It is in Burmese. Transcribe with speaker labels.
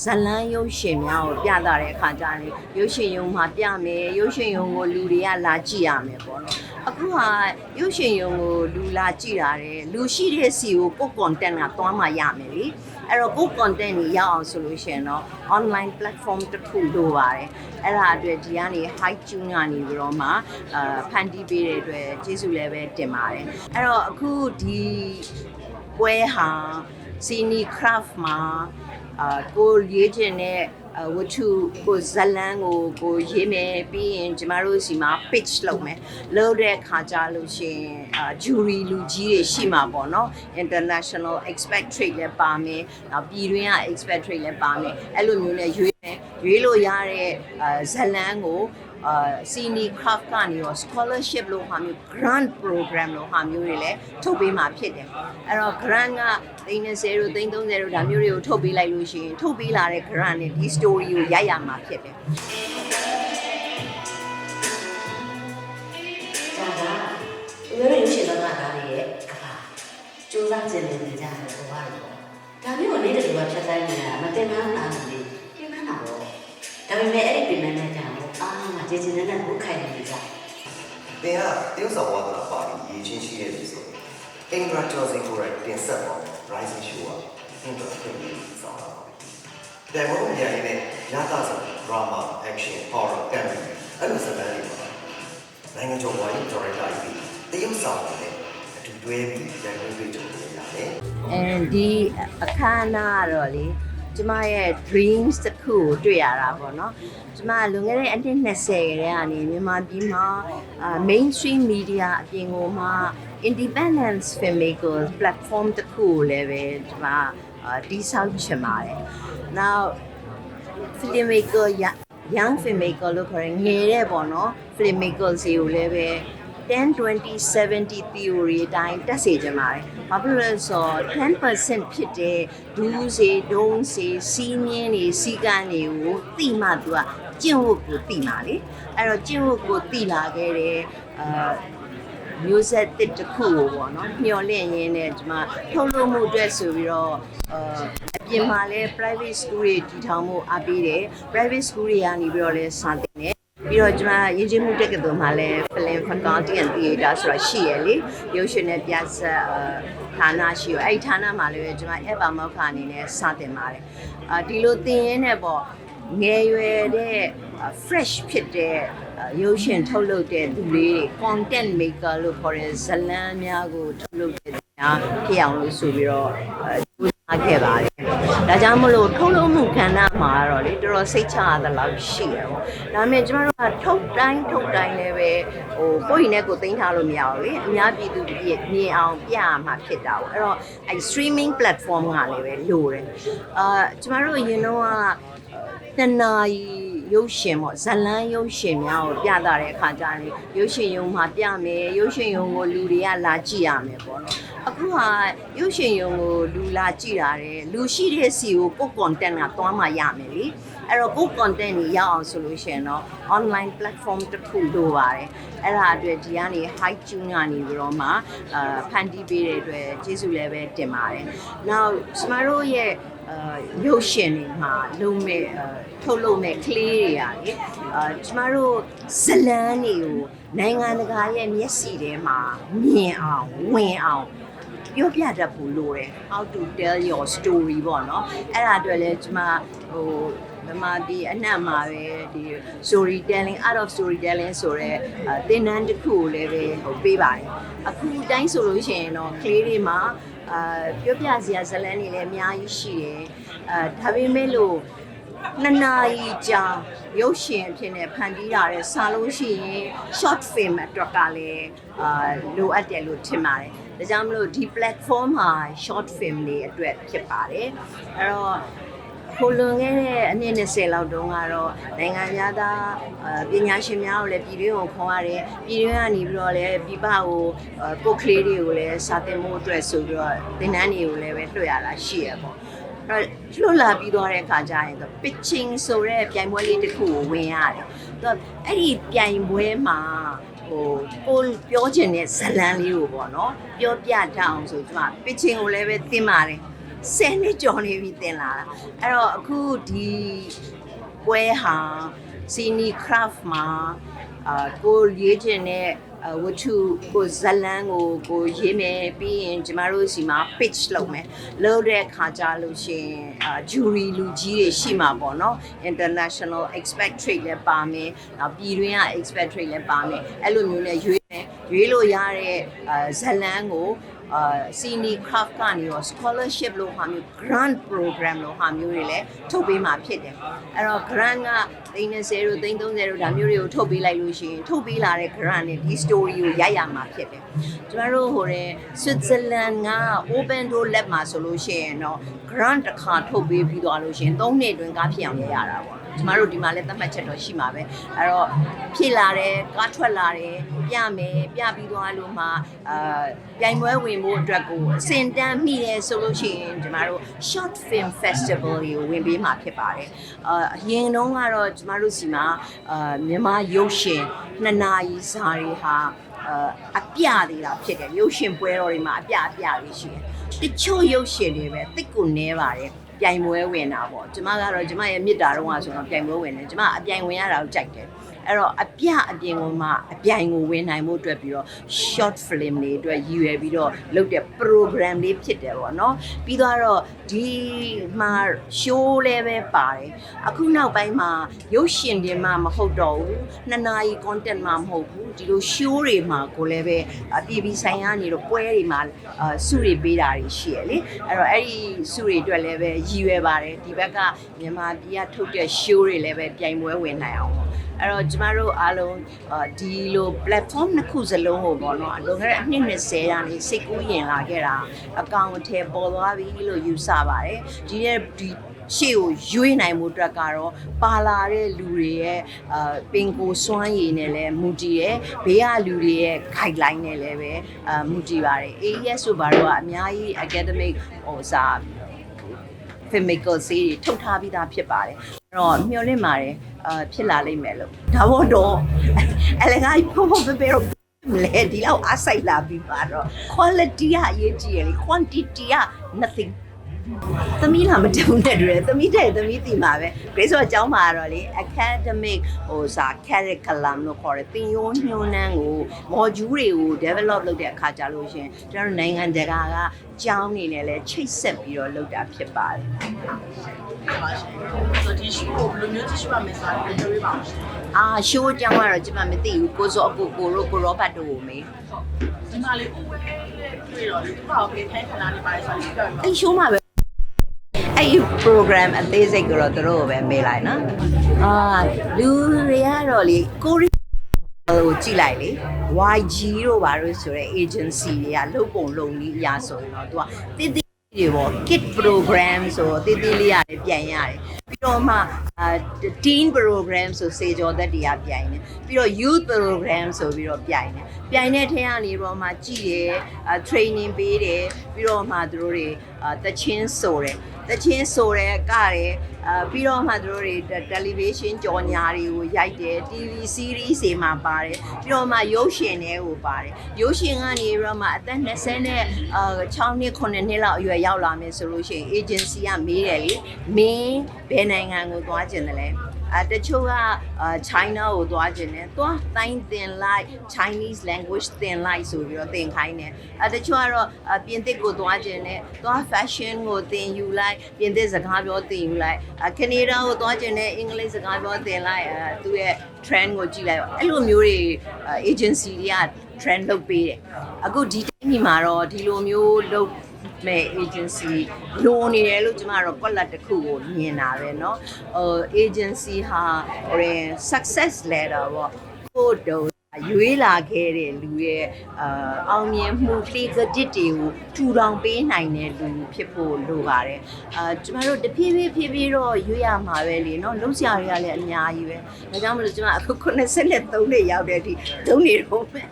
Speaker 1: ဇလန်းရုပ်ရှင်များကိုပြသတဲ့အခါကျရင်ရုပ်ရှင်ရုံမှာပြမယ်ရုပ်ရှင်ရုံကိုလူတွေကလာကြည့်ရမယ်ပေါ့နော်အခုဟာရုပ်ရှင်ရုံကိုလူလာကြည့်တာတယ်လူရှိတဲ့စီကိုကိုယ် content ကသွားမှရမယ်လေအဲ့တော့ကိုယ် content ကြီးရအောင်ဆိုလို့ရှိရင်တော့ online platform တစ်ခုလိုပါတယ်အဲ့ဒါအတွက်ဒီကနေ high tune ကနေပြီးတော့မှအာဖန်တီးပေးတဲ့အတွက်ကျေးဇူးလည်းပဲတင်ပါတယ်အဲ့တော့အခုဒီပွဲဟာစီနီ craft မှာ အာကိုရေးချင်တဲ့အာဝတ္ထုကိုဇတ်လန်းကိုကိုရေးမယ်ပြီးရင်ကျမတို့စီမှာ pitch လုပ်မယ်လုပ်တဲ့ခါကြလို့ရှရင်အာ jury လူကြီးတွေရှိမှာပေါ့နော် international expatriate လည်းပါမယ်နောက်ပြည်တွင်းက expatriate လည်းပါမယ်အဲ့လိုမျိုးနဲ့ရွေးမယ်ရွေးလို့ရတဲ့အာဇတ်လန်းကို အာ senior craft ကနေရော scholarship လို့ဟာမျိုး grant program လို့ဟာမျိုးတွေလည်းထုတ်ပေးမှာဖြစ်တယ်အဲ့တော့ grant ကသိန်း30တို့သိန်း30တို့ဒါမျိုးတွေကိုထုတ်ပေးလိုက်လို့ရှိရင်ထုတ်ပေးလာတဲ့ grant နဲ့ဒီ story ကိုရိုက်ရမှာဖြစ်တယ်
Speaker 2: ဒါကဦးရင်းရှင်တော်ကဒါလေးရဲ့ကပါစူးစမ်းကြည့်နေကြတယ်ဘုရားတော့ဒါမျိုးကိုနေတဲ့လူကဖြတ်တိုင်းနေတာမတင်မန်းနာဘူးလေပြင်မန်းတာပေါ့ဒါပေမဲ့ အာငါဂျင်းဂျင်းနဲ့ဘုခိုင်နေကြ
Speaker 3: သင်ကတရုတ်ဆောင်ဝါသနာပါပြီးရေးချင်းရှိရဲ့ပြီဆိုရင်အင်္ဂရာကျော်စင်ကိုရိုက်တင်ဆက်ပါမယ် rising show ကအင်္ဂရာပြင်ပြီးဆောင်တာပါ။ဒါမှမဟုတ်ညာရင်းနဲ့ရတာဆို drama action horror comedy အဲ့လိုစကားတွေပါနိုင်ငံကျော်ဝါရင် director ကြီးတရုတ်ဆောင်နဲ့အတူတွဲပြီးရန်ကုန်ပြည်ကြုံနေရတယ်
Speaker 1: အဲဒီအခမ်းအနားကတော့လေ ကျမရဲ့ dreams တစ်ခုကိုတွေ့ရတာပေါ့နော်ကျမလွန်ခဲ့တဲ့အနှစ်20ခရဲကနေမြန်မာပြည်မှာအာ mainstream media အပြင်ကိုမှ independence filmmakers platform တစ်ခုကိုလည်းပဲကျမအာတိဆောက်ချင်ပါတယ် now filmmaker ya- young filmmaker လို့ခေါ်ရင်ငယ်တဲ့ပေါ့နော် filmmakers တွေကိုလည်းပဲ 10 20 70 theory အတိုင်းတက်စေချင်ပါတယ်။ဘာဖြစ်လို့လဲဆိုတော့10%ဖြစ်တဲ့ဒူးစေဒုံးစေစီးမြင်းတွေစီကန်းတွေကိုသိမှသူကကျင့်ဝတ်ကိုသိမှာလေ။အဲ့တော့ကျင့်ဝတ်ကိုသိလာခဲ့တဲ့အာမျိုးဆက်တစ်တစ်ခုကိုပေါ့နော်မျှော်လင့်ရင်းနဲ့ဒီမှာထုတ်လုပ်မှုအတွက်ဆိုပြီးတော့အာအပြင်မှာလဲ private school တွေတည်ထောင်မှုအားပေးတယ် private school တွေကနေပြီးတော့လဲစာသင်တယ် ပြီးတော့ကျွန်မရင်းချင်းမှုတက္ကသိုလ်မှာလည်း film faculty and theater ဆိုတာရှိရလေရုပ်ရှင်နဲ့ပြဆက်အာဌာနရှိရအဲ့ဒီဌာနမှာလည်းကျွန်မအပမောက္ခအနေနဲ့စာသင်ပါတယ်အာဒီလိုသင်ရင်းနဲ့ပေါ့ငယ်ရွယ်တဲ့ fresh ဖြစ်တဲ့အာရုပ်ရှင်ထုတ်လုပ်တဲ့သူလေးတွေ content maker လို့ခေါ်တဲ့ဇတ်လန်းများကိုထုတ်လုပ်တဲ့သူများဖြစ်အောင်လို့ဆိုပြီးတော့အဲကြိုးစားခဲ့ပါတယ်။ ဒါကြောင့်မလို့ထုတ်လုပ်မှုကဏ္ဍမှာကတော့လေတော်တော်စိတ်ချရသလောက်ရှိရပေါ့။ဒါပေမဲ့ကျမတို့ကထုတ်တိုင်းထုတ်တိုင်းလည်းပဲဟိုကိုယ့်ရင်နဲ့ကိုယ်သိမ်းထားလို့မရဘူးလေ။အများပြည်သူပြည့်မြင်အောင်ပြရမှာဖြစ်တာပေါ့။အဲ့တော့အဲ streaming platform ကလည်းပဲလိုတယ်။အာကျမတို့အရင်တော့ကတနာရီရုပ်ရှင်ပေါ့ဇလန်းရုပ်ရှင်များကိုပြသတဲ့အခါကျရင်ရုပ်ရှင်ရုံမှာပြမယ်ရုပ်ရှင်ရုံကိုလူတွေကလာကြည့်ရမယ်ပေါ့နော် အခုဟာရုပ်ရှင်ရုံကိုလူလာကြည့်တာတယ်လူရှိတဲ့စီကိုကိုယ် content ကသွားမှရမယ်လေအဲ့တော့ကိုယ် content ကြီးရအောင်ဆိုလို့ရှိရင်တော့ online platform တစ်ခုလိုပါတယ်အဲ့ဒါအတွက်ဒီကနေ high tune ကနေပြီးတော့မှအာဖန်တီးပေးတဲ့အတွက်ကျေးဇူးလည်းပဲတင်ပါတယ်နောက်ကျမတို့ရဲ့အာရုပ်ရှင်တွေမှာလုံးမဲ့အာထုတ်လုပ်မဲ့ကလေးတွေရာလေအာကျမတို့ဇလန်းတွေကိုနိုင်ငံတကာရဲ့မျက်စိထဲမှာမြင်အောင်ဝင်အောင် ပြောပြတတ်ဖို့လိုတယ် how to tell your story ပေါ့နော်အဲ့ဒါအတွက်လည်းကျမဟိုဓမ္မဒီအနှံ့မှာပဲဒီ storytelling art of storytelling ဆိုရဲအာသင်တန်းတစ်ခုကိုလည်းပဲဟိုပေးပါတယ်အခုတိုင်းဆိုလို့ရှိရင်တော့ကလေးတွေမှာအာပြောပြစရာဇလန်းတွေလည်းအများကြီးရှိတယ်အာဒါပေမဲ့လို့ နှစ်နာရီကြာရုပ်ရှင်အဖြစ်နဲ့ဖန်တီးတာတဲ့စာလို့ရှိရင် short film အတွက်ကလည်းအာလိုအပ်တယ်လို့ထင်ပါတယ်ဒါကြောင့်မလို့ဒီ platform မှာ short film တွေအတွက်ဖြစ်ပါတယ်အဲ့တော့ခိုလွန်ခဲ့တဲ့အနည်း20လောက်တုန်းကတော့နိုင်ငံသားအာပညာရှင်များကိုလည်းပြည်တွင်းကိုခေါ်ရတယ်ပြည်တွင်းကနေပြီးတော့လည်းပြည်ပကိုအာကိုယ်ကလေးတွေကိုလည်းစာသင်မှုအတွက်ဆိုပြီးတော့သင်တန်းတွေကိုလည်းပဲလွှတ်ရတာရှိရပေါ့ အဲ့တော့လွတ်လာပြီးသွားတဲ့အခါကျရင်တော့ pitching ဆိုတဲ့ပြိုင်ပွဲလေးတစ်ခုကိုဝင်ရတယ်။တော့အဲ့ဒီပြိုင်ပွဲမှာဟိုကိုပြောချင်တဲ့ဇတ်လန်းလေးကိုပေါ့နော်ပြောပြတတ်အောင်ဆိုကျွန်မ pitching ကိုလည်းပဲသင်ပါတယ်။10နှစ်ကျော်နေပြီတင်လာတာအဲ့တော့အခုဒီပွဲဟာစီနီ craft မှာအာကိုရေးချင်တဲ့အာ ဝတ္ထုကိုဇတ်လန်းကိုကိုရေးမယ်ပြီးရင်ကျမတို့စီမှာ pitch လုပ်မယ်လုပ်တဲ့ခါကြလို့ရှရင်အာ jury လူကြီးတွေရှိမှာပေါ့နော် international expatriate လည်းပါမယ်နောက်ပြည်တွင်းက expatriate လည်းပါမယ်အဲ့လိုမျိုးနဲ့ရွေးမယ်ရွေးလို့ရတဲ့အာဇတ်လန်းကို အာ senior craft ကနေရော scholarship လို့ဟာမျိုး grant program လို့ဟာမျိုးတွေလည်းထုတ်ပေးမှာဖြစ်တယ်အဲ့တော့ grant ကသိန်း30တို့သိန်း30တို့ဒါမျိုးတွေကိုထုတ်ပေးလိုက်လို့ရှိရင်ထုတ်ပေးလာတဲ့ grant နဲ့ဒီ story ကိုရိုက်ရမှာဖြစ်တယ်ကျမတို့ဟိုတဲ့ Switzerland က open door lab မှာဆိုလို့ရှိရင်တော့ grant တစ်ခါထုတ်ပေးပြီးသွားလို့ရှိရင်3နှစ်အတွင်းကားဖြစ်အောင်ရရတာပေါ့ ကျမတို့ဒီမှာလည်းသတ်မှတ်ချက်တော့ရှိမှာပဲအဲ့တော့ဖြစ်လာတယ်ကားထွက်လာတယ်ပြမယ်ပြပြီးသွားလို့မှအာပြိုင်ပွဲဝင်ဖို့အတွက်ကိုအစင်တန်းမိတယ်ဆိုလို့ရှိရင်ကျမတို့ short film festival ကိုဝင်ပေးမှာဖြစ်ပါတယ်အာအရင်တုန်းကတော့ကျမတို့စီမှာအာမြန်မာရုပ်ရှင်နှစ်နာရီစာတွေဟာအာအပြသေးတာဖြစ်တယ်ရုပ်ရှင်ပွဲတော်တွေမှာအပြအပြလေးရှိတယ်တချို့ရုပ်ရှင်တွေပဲတိတ်ကိုနဲပါတယ် ပြိုင်ပွဲဝင်တာပေါ့ကျမကတော့ကျမရဲ့မြစ်တာတော့ကဆိုတော့ပြိုင်ပွဲဝင်တယ်ကျမအပြိုင်ဝင်ရတာကိုကြိုက်တယ် အဲ့တော့အပြအပြင်ကမှအပြိုင်ကိုဝင်နိုင်မှုအတွက်ပြီးတော့ short film တွေအတွက်ရည်ရွယ်ပြီးတော့လုပ်တဲ့ program လေးဖြစ်တယ်ပေါ့နော်ပြီးတော့ဒီမှာ show လည်းပဲပါတယ်အခုနောက်ပိုင်းမှာရုပ်ရှင်တွေမှမဟုတ်တော့ဘူးနှစ်နာရီ content မှမဟုတ်ဘူးဒီလို show တွေမှာကိုလည်းပဲအပြည်ပြည်ဆိုင်ရာနေတော့ပွဲတွေမှာအာစုတွေပေးတာတွေရှိရလေအဲ့တော့အဲ့ဒီစုတွေအတွက်လည်းပဲရည်ရွယ်ပါတယ်ဒီဘက်ကမြန်မာပြည်ကထုတ်တဲ့ show တွေလည်းပဲပြိုင်ပွဲဝင်နိုင်အောင်ပေါ့ အဲ့တော့ကျမတို့အားလုံးအာဒီလို platform နှစ်ခုစလုံးကိုပေါ့နော်လွန်ခဲ့တဲ့အနှစ်20ရာနေစိတ်ကူးရင်လာခဲ့တာအကောင့်အထည်ပေါ်သွားပြီလို့ယူဆပါတယ်ဒီရဲ့ဒီရှေ့ကိုရွေးနိုင်မှုအတွက်ကတော့ပါလာတဲ့လူတွေရဲ့အာပင်ကိုစွမ်းရည်နဲ့လည်းမူတည်ရဲ့ဘေးကလူတွေရဲ့ guideline နဲ့လည်းပဲအာမူတည်ပါတယ် AES ဆိုပါတော့အများကြီး academic ဟိုစာ chemical ဆေးတွေထုတ်ထားပြီးသားဖြစ်ပါတယ်အဲ့တော့မျှော်လင့်ပါတယ်အာဖြစ်လာလိမ့်မယ်လို့ဒါဘောတော့အလကားဖောဖောပေပေတော့မလဲဒီလောက်အားစိုက်လာပြီးပါတော့ quality ကအရေးကြီးရလေ quantity က nothing သမီးလာမတုံနဲ့တူတယ်သမီးတဲ့သမီးတီမှာပဲ grade ဆိုအကြောင်းမှာတော့လေ academic ဟိုစာ curriculum လို့ခေါ်တယ်သင်ရိုးညွှန်းနှန်းကို module တွေကို develop လုပ်တဲ့အခါကြလို့ရှရင်ကျွန်တော်တို့နိုင်ငံတကာကကျောင်းနေနဲ့လဲချိတ်ဆက်ပြီးတော့လုပ်တာဖြစ်ပါတယ်
Speaker 4: ပါရှင်ဆိုဒီရှိကိုဘယ်လိုမျိုးကြည့်ရှုရမလဲဆိုတာပြောပြပါဦးရှင်
Speaker 1: အာ show အကြောင်းကတော့ကျွန်မမသိဘူးကိုစောအကိုကိုရိုကိုရောဘတ်တို့ကိုမေး
Speaker 4: ဒီမှာလေးဥဝဲနဲ့တွေ့တော့ဒီပေါ့ကေထိုင်းခဏလေးပါဆိုတော့ပြောပြပါ
Speaker 1: အဲ့ show မှာပဲ အဲ့ဒီ program အသေးစိတ်ကိုတော့သူတို့ကိုပဲမေးလိုက်နော်အာလူတွေကတော့လေကိုရီဟိုကြည့်လိုက်လေ YG တို့ဘာလို့ဆိုရဲ agency တွေကလုပ်ပုံလုပ်နည်းအရာဆိုရင်တော့သူကတိတိတွေပေါ့ kid program ဆိုတော့တိတိလေးရတယ်ပြန်ရတယ်ပြီးတော့မှအာ teen program ဆိုစေကျော်သက်တွေကပြိုင်တယ်ပြီးတော့ youth program ဆိုပြီးတော့ပြိုင်တယ်ပြိုင်တဲ့ထဲကနေတော့မှကြည့်တယ်အာ training ပေးတယ်ပြီးတော့မှသူတို့တွေအာတချင်းဆိုတယ် တချင်းဆိုတယ်ကတယ်အာပြီးတော့မှသူတို့တွေ television ကြော်ညာတွေကိုရိုက်တယ် TV series တွေမှာပါတယ်ပြီးတော့မှရုပ်ရှင်တွေကိုပါတယ်ရုပ်ရှင်ကနေပြီးတော့မှအသက်20နဲ့အာ6နှစ်9နှစ်လောက်အရွယ်ရောက်လာမယ်ဆိုလို့ရှိရင် agency ကမေးတယ်လေမင်းဘယ်နိုင်ငံကိုသွားကျင်တယ်လဲ အဲတချို့ကအာ China ကိုသွားကျင်တယ်သွားတိုင်းသင်လိုက် Chinese language သင်လိုက်ဆိုပြီးတော့သင်ခိုင်းတယ်အဲတချို့ကတော့အာပြင်သစ်ကိုသွားကျင်တယ်သွား fashion ကိုသင်ယူလိုက်ပြင်သစ်စကားပြောသင်ယူလိုက်အဲ Canada ကိုသွားကျင်တယ်အင်္ဂလိပ်စကားပြောသင်လိုက်အဲသူရဲ့ trend ကိုကြည့်လိုက်အဲ့လိုမျိုးတွေအာ agency တွေက trend လုပ်ပေးတယ်အခုဒီတိုင်းပြည်မှာတော့ဒီလိုမျိုးလုပ် မဲ့ agency လိုနေတယ်လို့ကျမတို့ကွက်လက်တစ်ခုကိုမြင်တာပဲเนาะဟို agency ဟာဟို success letter ပေါ့ကိုတော့ရွေးလာခဲ့တဲ့လူရဲ့အာအောင်မြင်မှုဖြည့်ကဒစ်တွေကိုထူထောင်ပေးနိုင်တဲ့လူဖြစ်ဖို့လိုပါတယ်အာကျမတို့တဖြည်းဖြည်းဖြည်းဖြည်းတော့ရွေးရမှာပဲလေเนาะလုံးစရာတွေကလည်းအများကြီးပဲဒါကြောင့်မလို့ကျမအခု83နှစ်ရောက်တဲ့အထိသုံးနေတော့မယ်